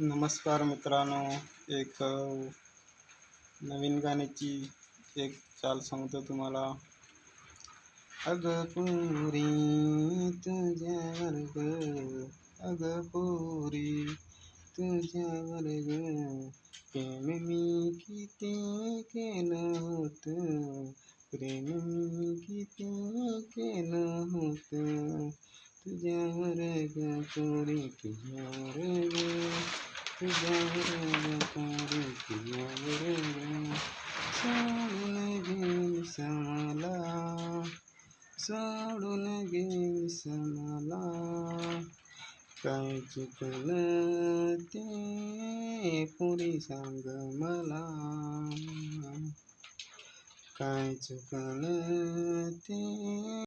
नमस्कार मित्रांनो, एक नवीन गाण्याची एक चाल सांगतो तुम्हाला. अगं पुरी तुझ्यावर ग अगं पुरी ग प्रेम मी किती केलं होतं, प्रेम मी किती केलं होतं तुझ्यावर ग पोरी तुझ्यावर ग सोडून गेलीस मला काय चुकलं ते पुरी सांग मला. काय चुकलं ते